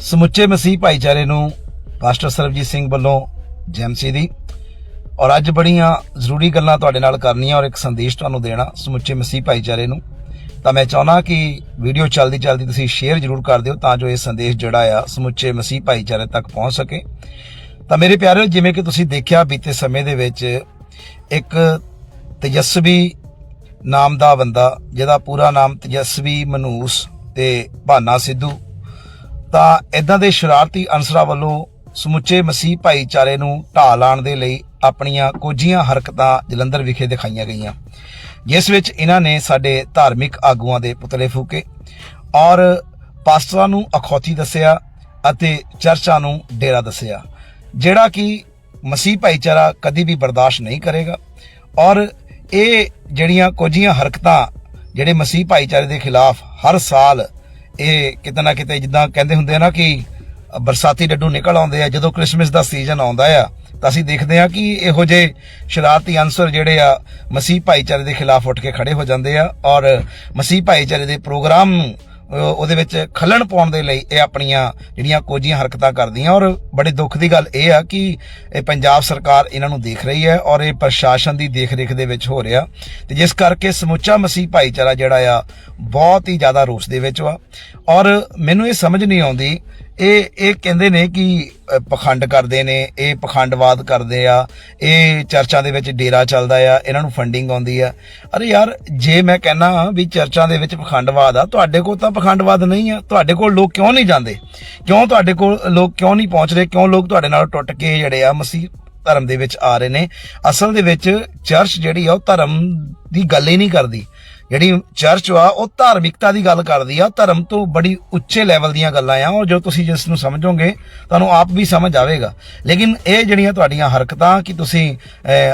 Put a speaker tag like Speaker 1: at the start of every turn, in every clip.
Speaker 1: ਸਮੁੱਚੇ ਮਸੀਹ ਭਾਈਚਾਰੇ ਨੂੰ ਪਾਸਟਰ ਸਰਬਜੀਤ ਸਿੰਘ ਵੱਲੋਂ ਜੈਮਸੀ ਦੀ। ਔਰ ਅੱਜ ਬੜੀਆਂ ਜ਼ਰੂਰੀ ਗੱਲਾਂ ਤੁਹਾਡੇ ਨਾਲ ਕਰਨੀਆਂ ਔਰ ਇੱਕ ਸੰਦੇਸ਼ ਤੁਹਾਨੂੰ ਦੇਣਾ ਸਮੁੱਚੇ ਮਸੀਹ ਭਾਈਚਾਰੇ ਨੂੰ। ਤਾਂ ਮੈਂ ਚਾਹੁੰਦਾ ਕਿ ਵੀਡੀਓ ਚੱਲਦੀ ਚੱਲਦੀ ਤੁਸੀਂ ਸ਼ੇਅਰ ਜ਼ਰੂਰ ਕਰ ਦਿਓ ਤਾਂ ਜੋ ਇਹ ਸੰਦੇਸ਼ ਜਿਹੜਾ ਆ ਸਮੁੱਚੇ ਮਸੀਹ ਭਾਈਚਾਰੇ ਤੱਕ ਪਹੁੰਚ ਸਕੇ। ਤਾਂ ਮੇਰੇ ਪਿਆਰੇ ਜਿਵੇਂ ਕਿ ਤੁਸੀਂ ਦੇਖਿਆ ਬੀਤੇ ਸਮੇਂ ਦੇ ਵਿੱਚ ਇੱਕ ਤੇਜਸਵੀ ਨਾਮ ਦਾ ਬੰਦਾ, ਜਿਹਦਾ ਪੂਰਾ ਨਾਮ ਤੇਜਸਵੀ ਮਨੂਸ ਤੇ ਭਾਨਾ ਸਿੱਧੂ ਤਾਂ ਇਦਾਂ ਦੇ ਸ਼ਰਾਰਤੀ ਅਨਸਰਾਂ ਵੱਲੋਂ ਸਮੁੱਚੇ ਮਸੀਹ ਭਾਈਚਾਰੇ ਨੂੰ ਢਾਹ ਲਾਉਣ ਦੇ ਲਈ ਆਪਣੀਆਂ ਕੋਝੀਆਂ ਹਰਕਤਾਂ ਜਲੰਧਰ ਵਿਖੇ ਦਿਖਾਈਆਂ ਗਈਆਂ, ਜਿਸ ਵਿੱਚ ਇਹਨਾਂ ਨੇ ਸਾਡੇ ਧਾਰਮਿਕ ਆਗੂਆਂ ਦੇ ਪੁਤਲੇ ਫੂਕੇ ਔਰ ਪਾਸਟਰਾਂ ਨੂੰ ਅਖੌਤੀ ਦੱਸਿਆ ਅਤੇ ਚਰਚਾਂ ਨੂੰ ਡੇਰਾ ਦੱਸਿਆ, ਜਿਹੜਾ ਕਿ ਮਸੀਹ ਭਾਈਚਾਰਾ ਕਦੀ ਵੀ ਬਰਦਾਸ਼ਤ ਨਹੀਂ ਕਰੇਗਾ ਔਰ ਇਹ ਜਿਹੜੀਆਂ ਕੋਝੀਆਂ ਹਰਕਤਾਂ ਜਿਹੜੇ ਮਸੀਹ ਭਾਈਚਾਰੇ ਦੇ ਖਿਲਾਫ ਹਰ ਸਾਲ ਇਹ ਕਿਤੇ ਨਾ ਕਿਤੇ ਜਿੱਦਾਂ ਕਹਿੰਦੇ ਹੁੰਦੇ ਆ ਨਾ ਕਿ ਬਰਸਾਤੀ ਡੱਡੂ ਨਿਕਲ ਆਉਂਦੇ ਆ, ਜਦੋਂ ਕ੍ਰਿਸਮਸ ਦਾ ਸੀਜ਼ਨ ਆਉਂਦਾ ਆ, ਤਾਂ ਅਸੀਂ ਦੇਖਦੇ ਆ ਕਿ ਇਹੋ ਜਿਹੇ ਸ਼ਰਾਰਤੀ ਅਨਸਰ ਜਿਹੜੇ ਆ ਮਸੀਹ ਭਾਈਚਾਰੇ ਦੇ ਖਿਲਾਫ ਉੱਠ ਕੇ ਖੜੇ ਹੋ ਜਾਂਦੇ ਆ ਔਰ ਮਸੀਹ ਭਾਈਚਾਰੇ ਦੇ ਪ੍ਰੋਗਰਾਮ ਨੂੰ ਉਹਦੇ ਵਿੱਚ ਖੱਲਣ ਪਾਉਣ ਦੇ ਲਈ ਇਹ ਆਪਣੀਆਂ ਜਿਹੜੀਆਂ ਕੋਝੀਆਂ ਹਰਕਤਾਂ ਕਰਦੀਆਂ ਔਰ ਬੜੇ ਦੁੱਖ ਦੀ ਗੱਲ ਇਹ ਆ ਕਿ ਇਹ ਪੰਜਾਬ ਸਰਕਾਰ ਇਹਨਾਂ ਨੂੰ ਦੇਖ ਰਹੀ ਹੈ ਔਰ ਇਹ ਪ੍ਰਸ਼ਾਸਨ ਦੀ ਦੇਖ-ਰੇਖ ਦੇ ਵਿੱਚ ਹੋ ਰਿਹਾ ਤੇ ਜਿਸ ਕਰਕੇ ਸਮੁੱਚਾ ਮਸੀਹ ਭਾਈਚਾਰਾ ਜਿਹੜਾ ਆ ਬਹੁਤ ਹੀ ਜ਼ਿਆਦਾ ਰੋਸ ਦੇ ਵਿੱਚ ਵਾ। ਔਰ ਮੈਨੂੰ ਇਹ ਸਮਝ ਨਹੀਂ ਆਉਂਦੀ ਇਹ ਇਹ ਕਹਿੰਦੇ ਨੇ ਕਿ ਅ, ਪਖੰਡ ਕਰਦੇ ਨੇ ਇਹ ਪਖੰਡਵਾਦ ਕਰਦੇ ਆ ਇਹ ਚਰਚਾਂ ਦੇ ਵਿੱਚ ਡੇਰਾ ਚੱਲਦਾ ਆ ਇਹਨਾਂ ਨੂੰ ਫੰਡਿੰਗ ਆਉਂਦੀ ਆ। ਅਰੇ ਯਾਰ ਜੇ ਮੈਂ ਕਹਿੰਨਾ ਵੀ ਚਰਚਾਂ ਦੇ ਵਿੱਚ ਪਖੰਡਵਾਦ ਆ ਤੁਹਾਡੇ ਕੋਲ ਤਾਂ ਪਖੰਡਵਾਦ ਨਹੀਂ ਆ। ਤੁਹਾਡੇ ਕੋਲ ਲੋਕ ਕਿਉਂ ਨਹੀਂ ਜਾਂਦੇ? ਕਿਉਂ ਤੁਹਾਡੇ ਕੋਲ ਲੋਕ ਕਿਉਂ ਨਹੀਂ ਪਹੁੰਚ ਰਹੇ? ਕਿਉਂ ਲੋਕ ਤੁਹਾਡੇ ਨਾਲ ਟੁੱਟ ਕੇ ਜਿਹੜੇ ਆ ਮਸੀਹ ਧਰਮ ਦੇ ਵਿੱਚ ਆ ਰਹੇ ਨੇ? ਅਸਲ ਦੇ ਵਿੱਚ ਚਰਚ ਜਿਹੜੀ ਆ ਉਹ ਧਰਮ ਦੀ ਗੱਲ ਹੀ ਨਹੀਂ ਕਰਦੀ। ਜਿਹੜੀ ਚਰਚ ਆ ਉਹ ਧਾਰਮਿਕਤਾ ਦੀ ਗੱਲ ਕਰਦੀ ਆ ਧਰਮ ਤੋਂ ਬੜੀ ਉੱਚੇ ਲੈਵਲ ਦੀਆਂ ਗੱਲਾਂ ਆ ਔਰ ਜੋ ਤੁਸੀਂ ਜਿਸ ਨੂੰ ਸਮਝੋਗੇ, ਤੁਹਾਨੂੰ ਆਪ ਵੀ ਸਮਝ ਆਵੇਗਾ। ਲੇਕਿਨ ਇਹ ਜਿਹੜੀਆਂ ਤੁਹਾਡੀਆਂ ਹਰਕਤਾਂ ਕਿ ਤੁਸੀਂ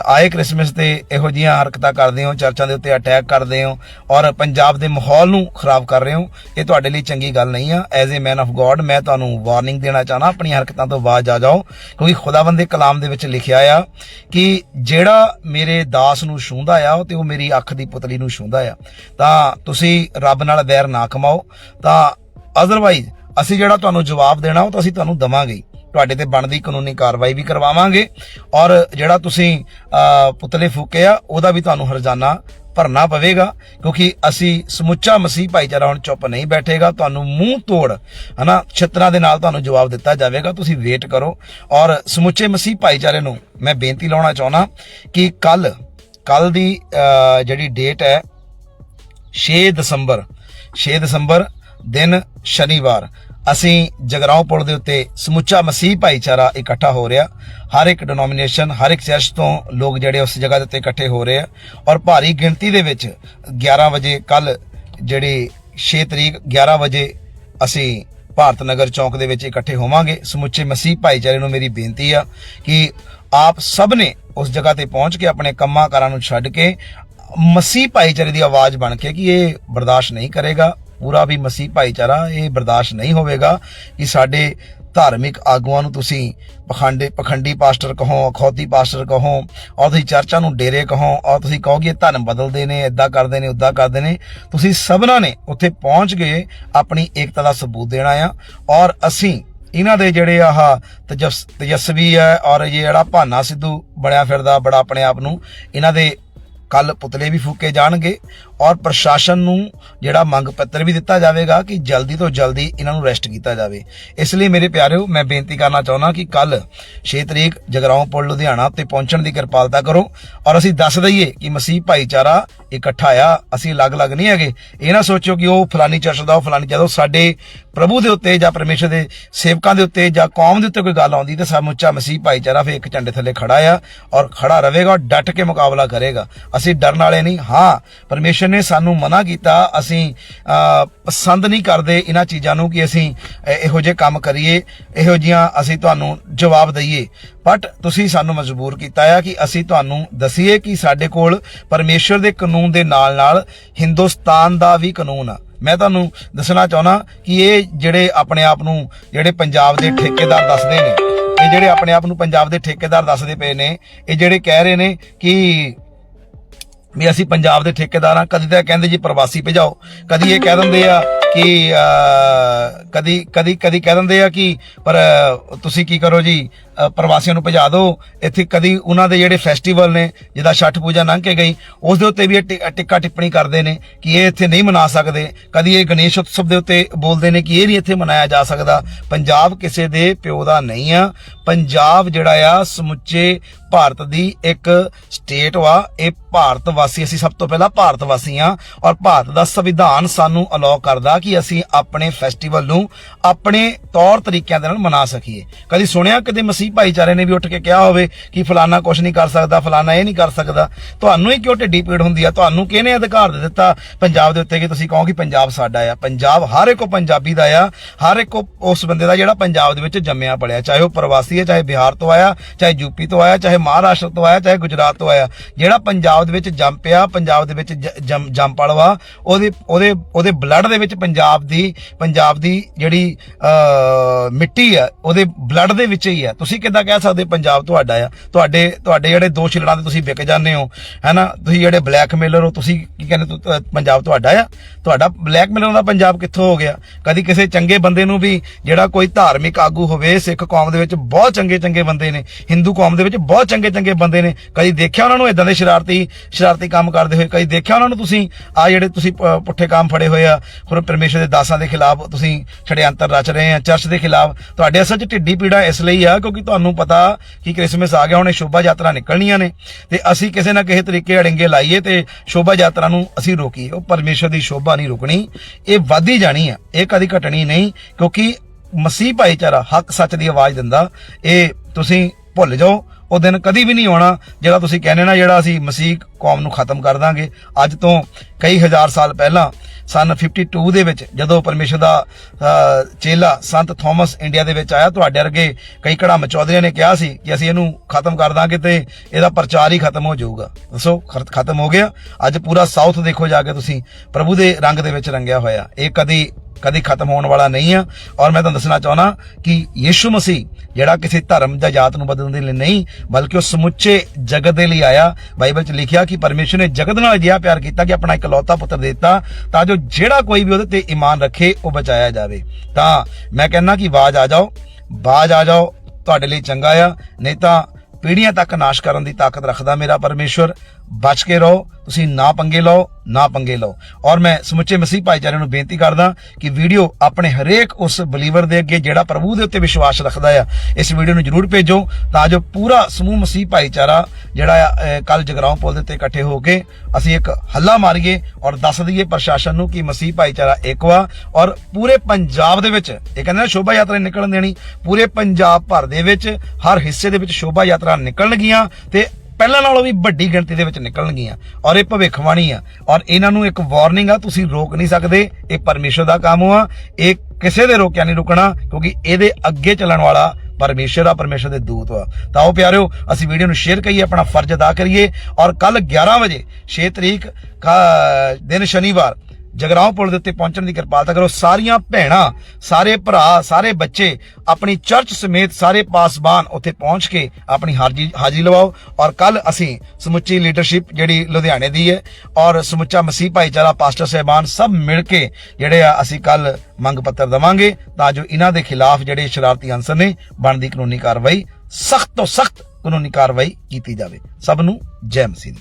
Speaker 1: ਆਏ ਕ੍ਰਿਸਮਸ ਤੇ ਇਹੋ ਜਿਹੀਆਂ ਹਰਕਤਾਂ ਕਰਦੇ ਹੋ ਚਰਚਾਂ ਦੇ ਉੱਤੇ ਅਟੈਕ ਕਰਦੇ ਹੋ, ਔਰ ਪੰਜਾਬ ਦੇ ਮਾਹੌਲ ਨੂੰ ਖਰਾਬ ਕਰ ਰਹੇ ਹੋ, ਇਹ ਤੁਹਾਡੇ ਲਈ ਚੰਗੀ ਗੱਲ ਨਹੀਂ ਆ। As a man of God ਮੈਂ ਤੁਹਾਨੂੰ ਵਾਰਨਿੰਗ ਦੇਣਾ ਚਾਹਨਾ, ਆਪਣੀਆਂ ਹਰਕਤਾਂ ਤੋਂ ਬਾਜ਼ ਆ ਜਾਓ, ਕਿਉਂਕਿ ਖੁਦਾਵੰਦ ਦੇ ਕਲਾਮ ਦੇ ਵਿੱਚ ਲਿਖਿਆ ਆ ਕਿ ਜਿਹੜਾ ਮੇਰੇ ਦਾਸ ਨੂੰ ਛੂੰਦਾ ਆ ਉਹ ਤੇ ਉਹ ਮੇਰੀ ਅੱਖ ਦੀ ਪੁਤਲੀ ਨੂੰ ਛੂੰਦਾ ਆ। ਤਾਂ ਤੁਸੀਂ ਰੱਬ ਨਾਲ ਵੈਰ ਨਾ ਕਮਾਓ। ਤਾਂ ਅਦਰਵਾਈਜ਼ ਅਸੀਂ ਜਿਹੜਾ ਤੁਹਾਨੂੰ ਜਵਾਬ ਦੇਣਾ, ਉਹ ਤਾਂ ਅਸੀਂ ਤੁਹਾਨੂੰ ਦਵਾਂਗੇ। ਤੁਹਾਡੇ ਤੇ ਬਣਦੀ ਕਾਨੂੰਨੀ ਕਾਰਵਾਈ ਵੀ ਕਰਵਾਵਾਂਗੇ। ਔਰ ਜਿਹੜਾ ਤੁਸੀਂ ਪੁਤਲੇ ਫੂਕੇ ਆ, ਉਹਦਾ ਵੀ ਤੁਹਾਨੂੰ ਹਰਜਾਨਾ ਭਰਨਾ ਪਵੇਗਾ। ਕਿਉਂਕਿ ਅਸੀਂ ਸਮੁੱਚਾ ਮਸੀਹ ਭਾਈਚਾਰਾ ਹੁਣ ਚੁੱਪ ਨਹੀਂ ਬੈਠੇਗਾ। ਤੁਹਾਨੂੰ ਮੂੰਹ ਤੋੜ, ਹਨਾ, ਛਿੱਤਰਾਂ ਦੇ ਨਾਲ ਤੁਹਾਨੂੰ ਜਵਾਬ ਦਿੱਤਾ ਜਾਵੇਗਾ। ਤੁਸੀਂ ਵੇਟ ਕਰੋ। ਔਰ ਸਮੁੱਚੇ ਮਸੀਹ ਭਾਈਚਾਰੇ ਨੂੰ ਮੈਂ ਬੇਨਤੀ ਲਾਉਣਾ ਚਾਹੁੰਦਾ ਕਿ ਕੱਲ ਕੱਲ ਦੀ ਜਿਹੜੀ ਡੇਟ ਹੈ 6 ਦਸੰਬਰ 6 ਦਸੰਬਰ ਦਿਨ ਸ਼ਨੀਵਾਰ। ਅਸੀਂ ਜਗਰਾਉਂ ਪੁਲ ਦੇ ਉੱਤੇ ਸਮੁੱਚਾ ਮਸੀਹ ਭਾਈਚਾਰਾ ਇਕੱਠਾ ਹੋ ਰਿਹਾ। ਹਰ ਇੱਕ ਡਿਨੋਮੀਨੇਸ਼ਨ ਹਰ ਇੱਕ ਚਰਚ ਤੋਂ ਲੋਕ ਜਿਹੜੇ ਉਸ ਜਗ੍ਹਾ ਦੇ ਉੱਤੇ ਇਕੱਠੇ ਹੋ ਰਹੇ ਆ। ਔਰ ਭਾਰੀ ਗਿਣਤੀ ਦੇ ਵਿੱਚ 11 ਵਜੇ ਕੱਲ ਜਿਹੜੀ 6 ਤਰੀਕ 11 ਵਜੇ ਅਸੀਂ ਭਾਰਤ ਨਗਰ ਚੌਂਕ ਦੇ ਵਿੱਚ ਇਕੱਠੇ ਹੋਵਾਂਗੇ। ਸਮੁੱਚੇ ਮਸੀਹ ਭਾਈਚਾਰੇ ਨੂੰ ਮੇਰੀ ਬੇਨਤੀ ਆ ਕਿ ਆਪ ਸਭ ਨੇ ਉਸ ਜਗ੍ਹਾ ਤੇ ਪਹੁੰਚ ਕੇ ਆਪਣੇ ਕੰਮਾਂ ਕਾਰਾਂ ਨੂੰ ਛੱਡ ਕੇ ਮਸੀਹ ਭਾਈਚਾਰੇ ਦੀ ਆਵਾਜ਼ ਬਣ ਕੇ ਕਿ ਇਹ ਬਰਦਾਸ਼ਤ ਨਹੀਂ ਕਰੇਗਾ, ਪੂਰਾ ਵੀ ਮਸੀਹ ਭਾਈਚਾਰਾ ਇਹ ਬਰਦਾਸ਼ਤ ਨਹੀਂ ਹੋਵੇਗਾ। ਕਿ ਸਾਡੇ ਧਾਰਮਿਕ ਆਗੂਆਂ ਨੂੰ ਤੁਸੀਂ ਪਖੰਡੇ ਪਖੰਡੀ ਪਾਸਟਰ ਕਹੋ, ਅਖੌਤੀ ਪਾਸਟਰ ਕਹੋ ਔਰ ਤੁਸੀਂ ਚਰਚਾ ਨੂੰ ਡੇਰੇ ਕਹੋ ਔਰ ਤੁਸੀਂ ਕਹੋਗੇ ਇਹ ਧਰਮ ਬਦਲਦੇ ਨੇ ਇਦਾਂ ਕਰਦੇ ਨੇ ਉਦਾਂ ਕਰਦੇ ਨੇ। ਤੁਸੀਂ ਸਭਨਾਂ ਨੇ ਉੱਥੇ ਪਹੁੰਚ ਕੇ ਆਪਣੀ ਏਕਤਾ ਦਾ ਸਬੂਤ ਦੇਣਾ ਆ ਔਰ ਅਸੀਂ ਇਹਨਾਂ ਦੇ ਜਿਹੜੇ ਆਹ ਤਜਸ ਤਜਸਵੀ ਹੈ ਔਰ ਇਹ ਜਿਹੜਾ ਭਾਨਾ ਸਿੱਧੂ ਬਣਿਆ ਫਿਰਦਾ, ਬੜਾ ਆਪਣੇ ਆਪ ਨੂੰ, ਇਹਨਾਂ ਦੇ ਕੱਲ ਪੁਤਲੇ ਵੀ ਫੂਕੇ ਜਾਣਗੇ। ਔਰ ਪ੍ਰਸ਼ਾਸਨ ਨੂੰ ਜਿਹੜਾ ਮੰਗ ਪੱਤਰ ਵੀ ਦਿੱਤਾ ਜਾਵੇਗਾ ਕਿ ਜਲਦੀ ਤੋਂ ਜਲਦੀ ਇਹਨਾਂ ਨੂੰ ਅਰੈਸਟ ਕੀਤਾ ਜਾਵੇ। ਇਸ ਲਈ ਮੇਰੇ ਪਿਆਰਿਓ, ਮੈਂ ਬੇਨਤੀ ਕਰਨਾ ਚਾਹੁੰਦਾ ਕਿ ਕੱਲ 6 ਤਰੀਕ ਜਗਰਾਉਂ ਪੁਲ ਲੁਧਿਆਣਾ ਤੇ ਪਹੁੰਚਣ ਦੀ ਕਿਰਪਾਲਤਾ ਕਰੋ ਔਰ ਅਸੀਂ ਦੱਸ ਦਈਏ ਕਿ ਮਸੀਹ ਭਾਈਚਾਰਾ ਇਕੱਠਾ ਆ, ਅਸੀਂ ਅਲੱਗ-ਅਲੱਗ ਨਹੀਂ ਹੈਗੇ। ਇਹ ਨਾ ਸੋਚੋ ਕਿ ਉਹ ਫਲਾਨੀ ਚਰਚ ਦਾ, ਉਹ ਫਲਾਨੀ ਜਦੋਂ ਸਾਡੇ ਪ੍ਰਭੂ ਦੇ ਉੱਤੇ ਜਾਂ ਪਰਮੇਸ਼ਰ ਦੇ ਸੇਵਕਾਂ ਦੇ ਉੱਤੇ ਜਾਂ ਕੌਮ ਦੇ ਉੱਤੇ ਕੋਈ ਗੱਲ ਆਉਂਦੀ ਤੇ ਸਮੁੱਚਾ ਮਸੀਹ ਭਾਈਚਾਰਾ ਫੇ ਇੱਕ ਝੰਡੇ ਥੱਲੇ ਖੜਾ ਆ ਔਰ ਖੜਾ ਰਹੇਗਾ ਔਰ ਡਟ ਕੇ ਮੁਕਾਬਲਾ ਕਰੇਗਾ। ਅਸੀਂ ਡਰਨ ਵਾਲੇ ਨਹੀਂ। ਹਾਂ, ਪਰਮੇਸ਼ਰ ਨੇ ਸਾਨੂੰ ਮਨਾ ਕੀਤਾ, ਅਸੀਂ ਪਸੰਦ ਨਹੀਂ ਕਰਦੇ ਇਹਨਾਂ ਚੀਜ਼ਾਂ ਨੂੰ ਕਿ ਅਸੀਂ ਇਹੋ ਜਿਹੇ ਕੰਮ ਕਰੀਏ, ਇਹੋ ਜੀਆਂ ਅਸੀਂ ਤੁਹਾਨੂੰ ਜਵਾਬ ਦਈਏ। ਬਟ ਤੁਸੀਂ ਸਾਨੂੰ ਮਜਬੂਰ ਕੀਤਾ ਆ ਕਿ ਅਸੀਂ ਤੁਹਾਨੂੰ ਦਸੀਏ ਕਿ ਸਾਡੇ ਕੋਲ ਪਰਮੇਸ਼ਰ ਦੇ ਕਾਨੂੰਨ ਦੇ ਨਾਲ ਨਾਲ ਹਿੰਦੁਸਤਾਨ ਦਾ ਵੀ ਕਾਨੂੰਨ ਆ। ਮੈਂ ਤੁਹਾਨੂੰ ਦੱਸਣਾ ਚਾਹੁੰਦਾ ਕਿ ਇਹ ਜਿਹੜੇ ਆਪਣੇ ਆਪ ਨੂੰ ਜਿਹੜੇ ਪੰਜਾਬ ਦੇ ਠੇਕੇਦਾਰ ਦੱਸਦੇ ਨੇ, ਇਹ ਜਿਹੜੇ ਆਪਣੇ ਆਪ ਨੂੰ ਪੰਜਾਬ ਦੇ ਠੇਕੇਦਾਰ ਦੱਸਦੇ ਪਏ ਨੇ, ਇਹ ਜਿਹੜੇ ਕਹਿ ਰਹੇ ਨੇ ਕਿ ਵੀ ਅਸੀਂ ਪੰਜਾਬ ਦੇ ਠੇਕੇਦਾਰ ਆ ਕਦੀ ਤਾਂ ਕਹਿੰਦੇ ਜੀ ਪ੍ਰਵਾਸੀ ਭਜਾਓ, ਕਦੀ ਇਹ ਕਹਿ ਦਿੰਦੇ ਆ ਕਿ ਕਦੀ ਕਦੀ ਕਦੀ ਕਹਿ ਦਿੰਦੇ ਆ ਕਿ, ਪਰ ਤੁਸੀਂ ਕੀ ਕਰੋ ਜੀ ਪ੍ਰਵਾਸੀਆਂ ਨੂੰ ਭਜਾ ਦਿਓ। ਇੱਥੇ ਕਦੀ ਉਹਨਾਂ ਦੇ ਜਿਹੜੇ ਫੈਸਟੀਵਲ ਨੇ ਜਿਹਦਾ ਛਠ ਪੂਜਾ ਲੰਘ ਕੇ ਗਈ, ਉਸ ਦੇ ਉੱਤੇ ਵੀ ਇਹ ਟਿ- ਟਿੱਕਾ ਟਿੱਪਣੀ ਕਰਦੇ ਨੇ ਕਿ ਇਹ ਇੱਥੇ ਨਹੀਂ ਮਨਾ ਸਕਦੇ। ਕਦੀ ਇਹ ਗਣੇਸ਼ ਉਤਸਵ ਦੇ ਉੱਤੇ ਬੋਲਦੇ ਨੇ ਕਿ ਇਹ ਨਹੀਂ ਇੱਥੇ ਮਨਾਇਆ ਜਾ ਸਕਦਾ। ਪੰਜਾਬ ਕਿਸੇ ਦੇ ਪਿਓ ਦਾ ਨਹੀਂ ਆ। ਪੰਜਾਬ ਜਿਹੜਾ ਆ, ਸਮੁੱਚੇ ਭਾਰਤ ਦੀ ਇੱਕ ਸਟੇਟ ਵਾ, ਇਹ ਭਾਰਤ ਵਾਸੀ, ਅਸੀਂ ਸਭ ਤੋਂ ਪਹਿਲਾਂ ਭਾਰਤ ਵਾਸੀ ਆ ਔਰ ਭਾਰਤ ਦਾ ਸੰਵਿਧਾਨ ਸਾਨੂੰ ਅਲਾਉ ਕਰਦਾ ਕਿ ਅਸੀਂ ਆਪਣੇ ਫੈਸਟੀਵਲ ਨੂੰ ਆਪਣੇ ਤੌਰ ਤਰੀਕਿਆਂ ਦੇ ਨਾਲ ਮਨਾ ਸਕੀਏ। ਕਦੀ ਸੁਣਿਆ, ਕਦੇ ਮਸੀਹ ਭਾਈਚਾਰੇ ਨੇ ਵੀ ਉੱਠ ਕੇ ਕਿਹਾ ਹੋਵੇ ਕਿ ਫਲਾਨਾ ਕੁਝ ਨਹੀਂ ਕਰ ਸਕਦਾ, ਫਲਾਨਾ ਇਹ ਨਹੀਂ ਕਰ ਸਕਦਾ। ਤੁਹਾਨੂੰ ਹੀ ਕਿਉਂ ਢਿੱਡੀ ਪੀੜ ਹੁੰਦੀ ਆ? ਤੁਹਾਨੂੰ ਕਿਹਨੇ ਅਧਿਕਾਰ ਦੇ ਦਿੱਤਾ ਪੰਜਾਬ ਦੇ ਉੱਤੇ ਕਿ ਤੁਸੀਂ ਕਹੋ ਕਿ ਪੰਜਾਬ ਸਾਡਾ ਆ? ਪੰਜਾਬ ਹਰ ਇੱਕ ਪੰਜਾਬੀ ਦਾ ਆ, ਹਰ ਇੱਕ ਉਸ ਬੰਦੇ ਦਾ ਜਿਹੜਾ ਪੰਜਾਬ ਦੇ ਵਿੱਚ ਜੰਮਿਆ ਪਲਿਆ ਚਾਹੇ ਉਹ ਪ੍ਰਵਾਸੀ ਹੈ, ਚਾਹੇ ਬਿਹਾਰ ਤੋਂ ਆਇਆ, ਚਾਹੇ ਯੂਪੀ ਤੋਂ ਆਇਆ, ਚਾਹੇ ਮਹਾਰਾਸ਼ਟਰ ਤੋਂ ਆਇਆ, ਚਾਹੇ ਗੁਜਰਾਤ ਤੋਂ ਆਇਆ, ਜਿਹੜਾ ਪੰਜਾਬ ਦੇ ਵਿੱਚ ਜੰਮ ਪਿਆ, ਪੰਜਾਬ ਦੇ ਵਿੱਚ ਜ- ਜੰਮ ਜੰਮ ਉਹਦੇ ਉਹਦੇ ਉਹਦੇ ਬਲੱਡ ਦੇ ਵਿੱਚ ਪੰਜਾਬ ਦੀ ਪੰਜਾਬ ਦੀ ਜਿਹੜੀ ਮਿੱਟੀ ਆ ਉਹਦੇ ਬਲੱਡ ਦੇ ਵਿੱਚ ਹੀ ਆ ਤੁਸੀਂ ਕਿੱਦਾਂ ਕਹਿ ਸਕਦੇ ਪੰਜਾਬ ਤੁਹਾਡਾ ਆ? ਤੁਹਾਡੇ ਤੁਹਾਡੇ ਜਿਹੜੇ ਦੋ ਛਿਲੜਾਂ ਦੇ ਤੁਸੀਂ ਵਿਕ ਜਾਂਦੇ ਹੋ, ਹੈਨਾ? ਤੁਸੀਂ ਜਿਹੜੇ ਬਲੈਕਮੇਲਰ ਹੋ, ਤੁਸੀਂ ਕੀ ਕਹਿੰਦੇ ਪੰਜਾਬ ਤੁਹਾਡਾ ਆ? ਤੁਹਾਡਾ ਬਲੈਕਮੇਲਰ ਦਾ ਪੰਜਾਬ ਕਿੱਥੋਂ ਹੋ ਗਿਆ? ਕਦੀ ਕਿਸੇ ਚੰਗੇ ਬੰਦੇ ਨੂੰ ਵੀ ਜਿਹੜਾ ਕੋਈ ਧਾਰਮਿਕ ਆਗੂ ਹੋਵੇ, ਸਿੱਖ ਕੌਮ ਦੇ ਵਿੱਚ ਬਹੁਤ ਬਹੁਤ ਚੰਗੇ ਚੰਗੇ ਬੰਦੇ ਨੇ। ਹਿੰਦੂ ਕੌਮ ਦੇ ਵਿੱਚ ਬਹੁਤ ਚੰਗੇ ਚੰਗੇ ਬੰਦੇ ਨੇ। ਕਦੀ ਦੇਖਿਆ ਉਹਨਾਂ ਨੂੰ ਇਦਾਂ ਦੇ ਸ਼ਰਾਰਤੀ ਸ਼ਰਾਰਤੀ ਕੰਮ ਕਰਦੇ ਹੋਏ? ਕਦੀ ਦੇਖਿਆ ਉਹਨਾਂ ਨੂੰ ਤੁਸੀਂ? ਆ ਜਿਹੜੇ ਤੁਸੀਂ ਪ- ਪੁੱਠੇ ਕੰਮ ਫੜੇ ਹੋਏ ਆ ਹੋਰ ਪਰਮੇਸ਼ਰ ਦੇ ਦਾਸਾਂ ਦੇ ਖਿਲਾਫ ਤੁਸੀਂ ਛੜਿਆੰਤਰ ਰਚ ਰਹੇ ਆ, ਚਰਚ ਦੇ ਖਿਲਾਫ। ਤੁਹਾਡੇ ਅਸਲ 'ਚ ਢਿੱਡੀ ਪੀੜਾ ਇਸ ਲਈ ਆ, ਕਿਉਂਕਿ ਤੁਹਾਨੂੰ ਪਤਾ ਕਿ ਕ੍ਰਿਸਮਸ ਆ ਗਿਆ, ਹੁਣ ਸ਼ੋਭਾ ਯਾਤਰਾ ਨਿਕਲਣੀਆਂ ਨੇ। ਤੇ ਅਸੀਂ ਕਿਸੇ ਨਾ ਕਿਸੇ ਤਰੀਕੇ ਅੜਿੰਗੇ ਲਾਈਏ ਤੇ ਸ਼ੋਭਾ ਯਾਤਰਾ ਨੂੰ ਅਸੀਂ ਰੋਕੀਏ। ਉਹ ਪਰਮੇਸ਼ਰ ਦੀ ਸ਼ੋਭਾ ਨਹੀਂ ਰੁਕਣੀ। ਇਹ ਵੱਧਦੀ ਜਾਣੀ ਆ। ਇਹ ਕਦੀ ਘਟਣੀ ਨਹੀਂ, ਕਿਉਂਕਿ ਮਸੀਹ ਭਾਈਚਾਰਾ, ਹੱਕ ਸੱਚ ਦੀ ਆਵਾਜ਼ ਦਿੰਦਾ, ਇਹ ਤੁਸੀਂ ਭੁੱਲ ਜਾਓ, ਉਹ ਦਿਨ ਕਦੀ ਵੀ ਨਹੀਂ ਆਉਣਾ, ਜਿਹੜਾ ਤੁਸੀਂ ਕਹਿੰਦੇ ਨਾ ਜਿਹੜਾ ਅਸੀਂ ਮਸੀਹ ਕੌਮ ਨੂੰ ਖਤਮ ਕਰ ਦਾਂਗੇ। ਅੱਜ ਤੋਂ ਕਈ ਹਜ਼ਾਰ ਸਾਲ ਪਹਿਲਾਂ, ਸਨ 52 ਦੇ ਵਿੱਚ, ਜਦੋਂ ਪਰਮੇਸ਼ਰ ਦਾ ਚੇਲਾ ਸੰਤ ਥਾਮਸ ਇੰਡੀਆ ਦੇ ਵਿੱਚ ਆਇਆ, ਤੁਹਾਡੇ ਵਰਗੇ ਕਈ ਕੜਮ ਚੌਧਰੀਆਂ ਨੇ ਕਿਹਾ ਸੀ ਕਿ ਅਸੀਂ ਇਹਨੂੰ ਖਤਮ ਕਰ ਦਾਂਗੇ ਤੇ ਇਹਦਾ ਪ੍ਰਚਾਰ ਹੀ ਖਤਮ ਹੋ ਜਾਊਗਾ। ਦੱਸੋ ਖਰ- ਖਤਮ ਹੋ ਗਿਆ? ਅੱਜ ਪੂਰਾ ਸਾਊਥ ਦੇਖੋ ਜਾ ਕੇ ਤੁਸੀਂ, ਪ੍ਰਭੂ ਦੇ ਰੰਗ ਦੇ ਵਿੱਚ ਰੰਗਿਆ ਹੋਇਆ। ਇਹ ਕਦੀ ਕਦੀ ਖਤਮ ਹੋਣ ਵਾਲਾ ਨਹੀਂ ਆ। ਔਰ ਮੈਂ ਤੁਹਾਨੂੰ ਦੱਸਣਾ ਚਾਹਣਾ ਕਿ ਯੀਸ਼ੂ ਮਸੀਹ, ਜਿਹੜਾ ਕਿਸੇ ਧਰਮ ਜਾਂ ਜਾਤ ਨੂੰ ਬਦਲਣ ਦੇ ਲਈ ਨਹੀਂ, ਬਲਕਿ ਉਹ ਸਮੁੱਚੇ ਜਗਤ ਦੇ ਲਈ ਆਇਆ, ਬਾਈਬਲ 'ਚ ਲਿਖਿਆ ਕਿ ਪਰਮੇਸ਼ਰ ਨੇ ਜਗਤ ਨਾਲ ਅਜਿਹਾ ਪਿਆਰ ਕੀਤਾ ਕਿ ਆਪਣਾ ਇਕਲੌਤਾ ਪੁੱਤਰ ਦੇ ਦਿੱਤਾ ਤਾਂ ਜੋ ਜਿਹੜਾ ਕੋਈ ਵੀ ਉਹਦੇ ਤੇ ਈਮਾਨ ਰੱਖੇ, ਉਹ ਬਚਾਇਆ ਜਾਵੇ। ਤਾਂ ਮੈਂ ਕਹਿੰਦਾ ਕਿ ਬਾਜ ਆ ਜਾਓ ਬਾਜ ਆ ਜਾਓ, ਤੁਹਾਡੇ ਲਈ ਚੰਗਾ ਆ। ਨਹੀਂ ਤਾਂ ਪੀੜ੍ਹੀਆਂ ਤੱਕ ਨਾਸ਼ ਕਰਨ ਦੀ ਤਾਕਤ ਰੱਖਦਾ ਮੇਰਾ ਪਰਮੇਸ਼ਵਰ। ਬਚ ਕੇ ਰਹੋ, ਤੁਸੀਂ ਨਾ ਪੰਗੇ ਲਓ, ਨਾ ਪੰਗੇ ਲਓ। ਔਰ ਮੈਂ ਸਮੁੱਚੇ ਮਸੀਹ ਭਾਈਚਾਰੇ ਨੂੰ ਬੇਨਤੀ ਕਰਦਾ ਕਿ ਵੀਡੀਓ ਆਪਣੇ ਹਰੇਕ ਉਸ ਬਲੀਵਰ ਦੇ ਅੱਗੇ, ਜਿਹੜਾ ਪ੍ਰਭੂ ਦੇ ਉੱਤੇ ਵਿਸ਼ਵਾਸ ਰੱਖਦਾ ਆ, ਇਸ ਵੀਡੀਓ ਨੂੰ ਜਰੂਰ ਭੇਜੋ, ਤਾਂ ਜੋ ਪੂਰਾ ਸਮੂਹ ਮਸੀਹ ਭਾਈਚਾਰਾ, ਜਿਹੜਾ ਆ ਕੱਲ ਜਗਰਾਉਂ ਪੁਲ ਦੇ ਉੱਤੇ ਇਕੱਠੇ ਹੋ ਕੇ ਅਸੀਂ ਇੱਕ ਹੱਲਾ ਮਾਰੀਏ ਔਰ ਦੱਸ ਦਈਏ ਪ੍ਰਸ਼ਾਸਨ ਨੂੰ ਕਿ ਮਸੀਹ ਭਾਈਚਾਰਾ ਇੱਕ ਵਾ। ਔਰ ਪੂਰੇ ਪੰਜਾਬ ਦੇ ਵਿੱਚ, ਇਹ ਕਹਿੰਦੇ ਨੇ ਸ਼ੋਭਾ ਯਾਤਰਾ ਨਿਕਲਣ ਦੇਣੀ, ਪੂਰੇ ਪੰਜਾਬ ਭਰ ਦੇ ਵਿੱਚ ਹਰ ਹਿੱਸੇ ਦੇ ਵਿੱਚ ਸ਼ੋਭਾ ਯਾਤਰਾ ਨਿਕਲਣਗੀਆਂ ਤੇ ਪਹਿਲਾਂ ਨਾਲੋਂ ਵੀ ਵੱਡੀ ਗਿਣਤੀ ਦੇ ਵਿੱਚ ਨਿਕਲਣਗੀਆਂ ਔਰ ਇਹ ਭਵਿੱਖਬਾਣੀ ਆ। ਔਰ ਇਹਨਾਂ ਨੂੰ ਇੱਕ ਵਾਰਨਿੰਗ ਆ, ਤੁਸੀਂ ਰੋਕ ਨਹੀਂ ਸਕਦੇ। ਇਹ ਪਰਮੇਸ਼ਰ ਦਾ ਕੰਮ ਆ। ਇਹ ਕਿਸੇ ਦੇ ਰੋਕਿਆ ਨਹੀਂ ਰੁਕਣਾ, ਕਿਉਂਕਿ ਇਹਦੇ ਅੱਗੇ ਚੱਲਣ ਵਾਲਾ ਪਰਮੇਸ਼ਰ ਆ, ਪਰਮੇਸ਼ਰ ਦੇ ਦੂਤ ਆ। ਤਾਂ ਉਹ ਪਿਆਰਿਓ, ਅਸੀਂ ਵੀਡੀਓ ਨੂੰ ਸ਼ੇਅਰ ਕਰੀਏ, ਆਪਣਾ ਫਰਜ਼ ਅਦਾ ਕਰੀਏ। ਔਰ ਕੱਲ 11 ਵਜੇ 6 ਤਰੀਕ ਦਿਨ ਸ਼ਨੀਵਾਰ ਜਗਰਾਉਂ ਪੁਲ ਦੇ ਉੱਤੇ ਪਹੁੰਚਣ ਦੀ ਕਿਰਪਾਲਤਾ ਕਰੋ। ਸਾਰੀਆਂ ਭੈਣਾਂ, ਸਾਰੇ ਭਰਾ, ਸਾਰੇ ਬੱਚੇ ਆਪਣੀ ਚਰਚ ਸਮੇਤ ਸਾਰੇ ਪਾਸਬਾਨ ਉੱਥੇ ਪਹੁੰਚ ਕੇ ਆਪਣੀ ਹਾਜ਼ਰੀ ਹਾਜ਼ਰੀ ਲਵਾਓ। ਔਰ ਕੱਲ ਅਸੀਂ ਸਮੁੱਚੀ ਲੀਡਰਸ਼ਿਪ ਜਿਹੜੀ ਲੁਧਿਆਣੇ ਦੀ ਹੈ ਔਰ ਸਮੁੱਚਾ ਮਸੀਹ ਭਾਈਚਾਰਾ, ਪਾਸਟਰ ਸਹਿਬਾਨ ਸਭ ਮਿਲ ਕੇ ਜਿਹੜੇ ਆ ਅਸੀਂ ਕੱਲ ਮੰਗ ਪੱਤਰ ਦਵਾਂਗੇ ਤਾਂ ਜੋ ਇਹਨਾਂ ਦੇ ਖਿਲਾਫ ਜਿਹੜੇ ਸ਼ਰਾਰਤੀ ਅਨਸਰ ਨੇ ਬਣਦੀ ਕਾਨੂੰਨੀ ਕਾਰਵਾਈ ਸਖਤ ਤੋਂ ਸਖਤ ਕਾਨੂੰਨੀ ਕਾਰਵਾਈ ਕੀਤੀ ਜਾਵੇ। ਸਭ ਨੂੰ ਜੈ ਮਸੀਹ